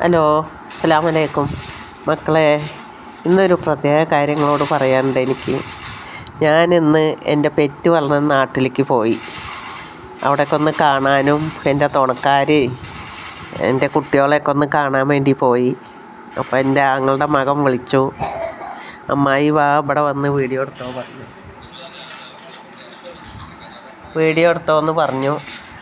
Hello അസ്സാമലൈക്കും മക്കളെ ഇന്നൊരു പ്രത്യേക കാര്യങ്ങളോട് പറയാനുണ്ട് എനിക്ക്. ഞാനിന്ന് എന്റെ പെറ്റ് വളർന്ന നാട്ടിലേക്ക് പോയി. അവിടെയൊക്കെ കാണാനും എന്റെ തുണക്കാർ എന്റെ കുട്ടികളെയൊക്കെ ഒന്ന് കാണാൻ വേണ്ടി പോയി. അപ്പോൾ എന്റെ ആങ്ങളുടെ മകൻ വിളിച്ചു. അമ്മായി വാ ഇവിടെ വന്ന് വീഡിയോ എടുത്തോ പറഞ്ഞു. വീഡിയോ എടുത്തോ എന്ന് പറഞ്ഞു.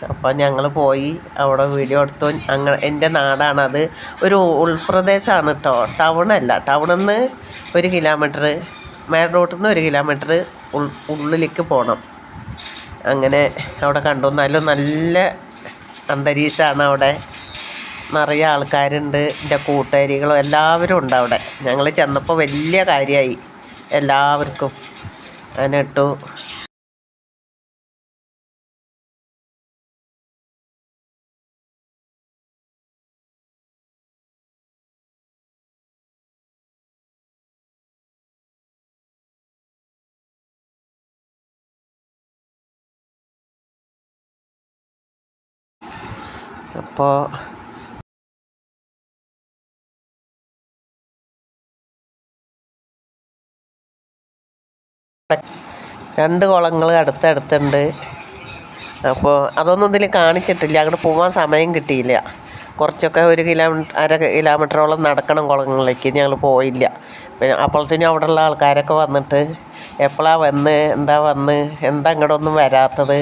അപ്പോൾ ഞങ്ങൾ പോയി. അവിടെ വീഡിയോ എടുത്തു. അങ്ങനെ എന്റെ നാടാണത്. ഒരു ഉൾപ്രദേശമാണ് കേട്ടോ ടൗണല്ല ടൗണിൽ നിന്ന് ഒരു കിലോമീറ്റർ മേൽ റോട്ടിൽ നിന്ന് ഒരു കിലോമീറ്റർ ഉള്ളിലേക്ക് പോകണം അങ്ങനെ അവിടെ കണ്ടു. നല്ല നല്ല അന്തരീക്ഷമാണ് അവിടെ. നിറയെ ആൾക്കാരുണ്ട്. എന്റെ കൂട്ടുകാരികളും എല്ലാവരും ഉണ്ട് അവിടെ. ഞങ്ങൾ ചെന്നപ്പോൾ വലിയ കാര്യമായി എല്ലാവർക്കും. അങ്ങനെ ഇട്ടു. അപ്പോൾ രണ്ട് കുളങ്ങൾ അടുത്തടുത്തുണ്ട്. അപ്പോൾ അതൊന്നും ഇതിൽ കാണിച്ചിട്ടില്ല. അങ്ങോട്ട് പോകാൻ സമയം കിട്ടിയില്ല. കുറച്ചൊക്കെ ഒരു കിലോമീറ്റർ അര കിലോമീറ്ററോളം നടക്കണം കുളങ്ങളിലേക്ക്. ഞങ്ങൾ പോയില്ല. പിന്നെ അപ്പോഴത്തേനും അവിടെയുള്ള ആൾക്കാരൊക്കെ വന്നിട്ട് എപ്പോഴാണ് വന്ന് എന്താ വന്ന് എന്താ ഇങ്ങോട്ടൊന്നും വരാത്തത്?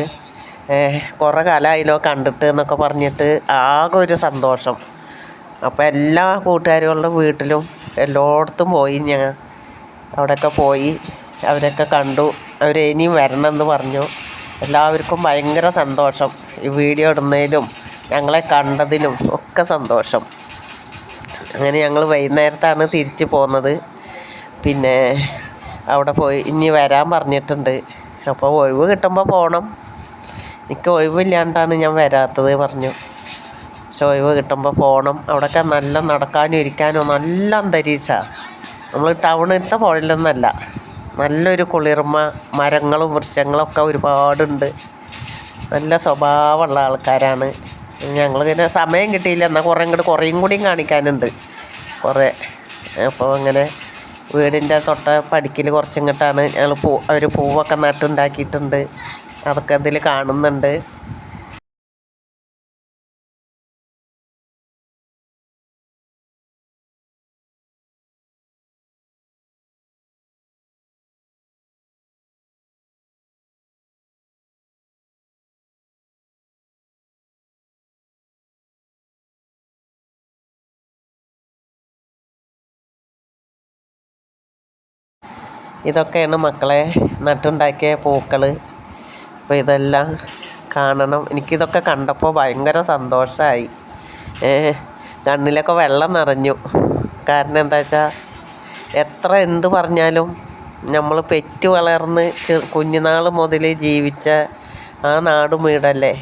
കുറേ കാലമായല്ലോ കണ്ടിട്ട് എന്നൊക്കെ പറഞ്ഞിട്ട് ആകെ ഒരു സന്തോഷം. അപ്പോൾ എല്ലാ കൂട്ടുകാരികളുടെ വീട്ടിലും എല്ലായിടത്തും പോയി ഞാൻ. അവിടെയൊക്കെ പോയി അവരൊക്കെ കണ്ടു. അവർ ഇനിയും വരണം എന്ന് പറഞ്ഞു. എല്ലാവർക്കും ഭയങ്കര സന്തോഷം. ഈ വീഡിയോ ഇടുന്നതിലും ഞങ്ങളെ കണ്ടതിലും ഒക്കെ സന്തോഷം. അങ്ങനെ ഞങ്ങൾ വൈകുന്നേരത്താണ് തിരിച്ചു പോകുന്നത് പിന്നെ അവിടെ പോയി ഇനി വരാൻ പറഞ്ഞിട്ടുണ്ട്. അപ്പോൾ ഒഴിവ് കിട്ടുമ്പോൾ പോകണം എനിക്ക് ഒഴിവില്ലാണ്ടാണ് ഞാൻ വരാത്തത് പറഞ്ഞു. പക്ഷെ ഒഴിവ് കിട്ടുമ്പോൾ പോകണം അവിടെയൊക്കെ നല്ല നടക്കാനും ഇരിക്കാനും നല്ല അന്തരീക്ഷമാണ് നമ്മൾ ടൗണിലത്തെ പോലെയൊന്നല്ല. നല്ലൊരു കുളിർമ മരങ്ങളും വൃക്ഷങ്ങളും ഒക്കെ ഒരുപാടുണ്ട്. നല്ല സ്വഭാവമുള്ള ആൾക്കാരാണ്. ഞങ്ങൾ പിന്നെ സമയം കിട്ടിയില്ല. എന്നാൽ കുറേ ഇങ്ങോട്ട് കുറേയും കൂടിയും കാണിക്കാനുണ്ട്. കുറേ. അപ്പോൾ അങ്ങനെ വീടിന്റെ തൊട്ട പടിക്കൽ കുറച്ചിങ്ങോട്ടാണ് ഞങ്ങൾ പൂ അവർ പൂവൊക്കെ നട്ടുണ്ടാക്കിയിട്ടുണ്ട്. അതൊക്കെ ഇതിൽ കാണുന്നുണ്ട്. ഇതൊക്കെയാണ് മക്കളെ നട്ടുണ്ടാക്കിയ പൂക്കൾ അപ്പോൾ ഇതെല്ലാം കാണണം. എനിക്കിതൊക്കെ കണ്ടപ്പോൾ ഭയങ്കര സന്തോഷമായി കണ്ണിലൊക്കെ വെള്ളം നിറഞ്ഞു. കാരണം എന്താ വെച്ചാൽ എത്ര എന്ത് പറഞ്ഞാലും നമ്മൾ പെറ്റ് വളർന്ന് കുഞ്ഞുനാൾ മുതൽ ജീവിച്ച ആ നാടും വീടല്ലേ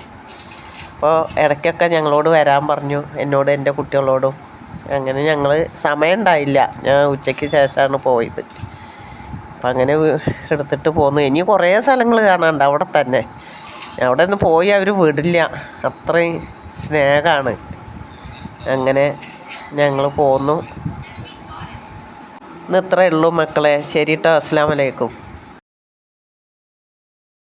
അപ്പോൾ ഇടയ്ക്കൊക്കെ ഞങ്ങളോട് വരാൻ പറഞ്ഞു. എന്നോട് എന്റെ കുട്ടികളോടും. അങ്ങനെ ഞങ്ങൾ സമയം ഉണ്ടായില്ല ഞാൻ ഉച്ചയ്ക്ക് ശേഷമാണ് പോയത്. അപ്പം അങ്ങനെ എടുത്തിട്ട് പോന്നു. ഇനി കുറേ സ്ഥലങ്ങൾ കാണാനുണ്ട് അവിടെ തന്നെ. അവിടെ നിന്ന് പോയി അവർ വിടില്ല. അത്രയും സ്നേഹമാണ് അങ്ങനെ ഞങ്ങൾ പോന്നു. ഇന്ന് ഇത്രയേ ഉള്ളൂ മക്കളെ. ശരി കേട്ടോ അസ്സാം വലൈക്കും